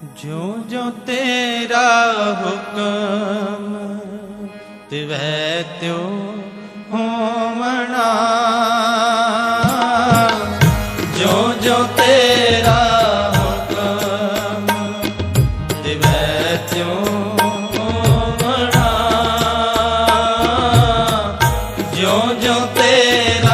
ਜਿਉ ਜਿਉ ਤੇਰਾ ਹੁਕਮ ਤਿਵੈ ਤਿਉ ਹੋਵਣਾ ਜਿਉ ਜਿਉ ਤੇਰਾ ਹੁਕਮ ਤਿਵੈ ਤਿਉ ਹੋਵਣਾ ਤੇਰਾ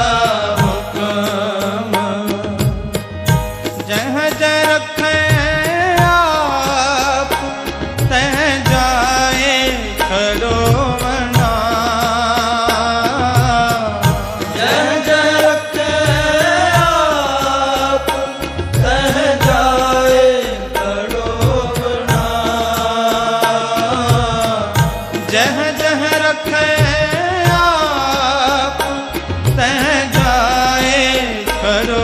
ਜਹ ਜਹ ਰਖੈ ਆਪ ਤਹ ਜਾਏ ਕਰੋ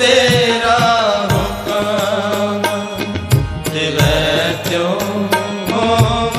ਤੇਰਾ ਹੁਕਮ ਦਿਵੈ ਤਿਉ ਹੋ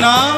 না